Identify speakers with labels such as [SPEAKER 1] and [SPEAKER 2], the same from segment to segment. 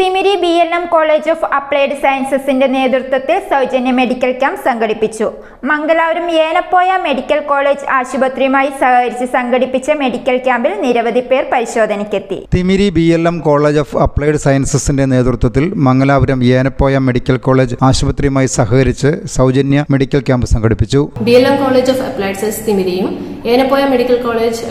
[SPEAKER 1] Thimiri B L M college of applied സയൻസസിന്റെ നേതൃത്വത്തിൽ സൗജന്യ medical camp സംഘടിപ്പിച്ചു. മംഗലാപുരം ഏനപ്പോയ മെഡിക്കൽ കോളേജ് ആശുപത്രിയുമായി സഹകരിച്ച് സംഘടിപ്പിച്ച മെഡിക്കൽ ക്യാമ്പിൽ നിരവധി പേർ പരിശോധനയ്ക്കെത്തി.
[SPEAKER 2] Thimiri B L M college of applied സയൻസസിന്റെ നേതൃത്വത്തിൽ മംഗലാപുരം ഏനപ്പോയ മെഡിക്കൽ കോളേജ് ആശുപത്രിയുമായി സഹകരിച്ച് സൗജന്യ മെഡിക്കൽ ക്യാമ്പ് സംഘടിപ്പിച്ചു.
[SPEAKER 3] B L M college of applied science തിമിരിയും Yenepoya medical college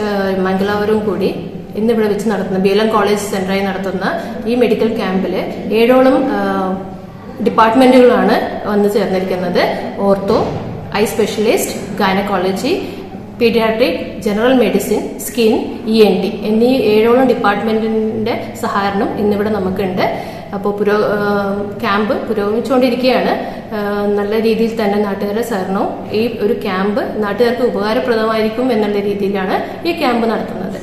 [SPEAKER 3] മംഗലാപുരവും കൂടി ഇന്നിവിടെ വെച്ച് നടത്തുന്ന ബി എൽ എം കോളേജ് സെന്ററായി നടത്തുന്ന ഈ മെഡിക്കൽ ക്യാമ്പിൽ ഏഴോളം ഡിപ്പാർട്ട്മെന്റുകളാണ് വന്ന് ചേർന്നിരിക്കുന്നത്. Ortho eye specialist gynaecology paediatric general medicine skin E N T എന്നീ ഏഴോളം ഡിപ്പാർട്ട്മെന്റിന്റെ സഹകരണം ഇന്നിവിടെ നമുക്കുണ്ട്. അപ്പോൾ പുരോ ക്യാമ്പ് പുരോഗമിച്ചുകൊണ്ടിരിക്കുകയാണ്. നല്ല രീതിയിൽ തന്നെ നാട്ടുകാരുടെ സഹകരണവും ഈ ഒരു ക്യാമ്പ് നാട്ടുകാർക്ക് ഉപകാരപ്രദമായിരിക്കും എന്നുള്ള രീതിയിലാണ് ഈ ക്യാമ്പ് നടത്തുന്നത്.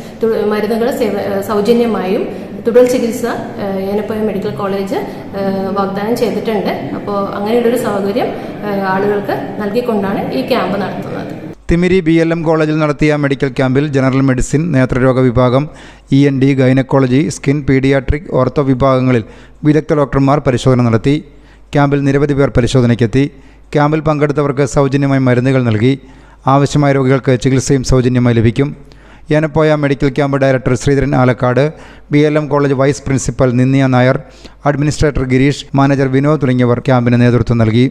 [SPEAKER 3] മരുന്നുകൾ സൗജന്യമായും തുടർ ചികിത്സ ഏനപ്പോയ മെഡിക്കൽ കോളേജ് വാഗ്ദാനം ചെയ്തിട്ടുണ്ട്. അപ്പോൾ അങ്ങനെയുള്ളൊരു സൗകര്യം ആളുകൾക്ക് നൽകിക്കൊണ്ടാണ് ഈ ക്യാമ്പ് നടത്തുന്നത്.
[SPEAKER 2] തിമിരി ബി എൽ എം കോളേജിൽ നടത്തിയ മെഡിക്കൽ ക്യാമ്പിൽ ജനറൽ മെഡിസിൻ നേത്രരോഗ വിഭാഗം E N D gynaecology skin paediatric ortho വിഭാഗങ്ങളിൽ വിദഗ്ധ ഡോക്ടർമാർ പരിശോധന നടത്തി. ക്യാമ്പിൽ നിരവധി പേർ പരിശോധനയ്ക്കെത്തി. ക്യാമ്പിൽ പങ്കെടുത്തവർക്ക് സൗജന്യമായി മരുന്നുകൾ നൽകി. ആവശ്യമായ രോഗികൾക്ക് ചികിത്സയും സൗജന്യമായി ലഭിക്കും. Yenepoya medical camp director Sreedharan Alakkad B L M college vice principal Ninniya Nair administrator Girish manager Vinod തുടങ്ങിയവർ ക്യാമ്പിന് നേതൃത്വം നൽകി.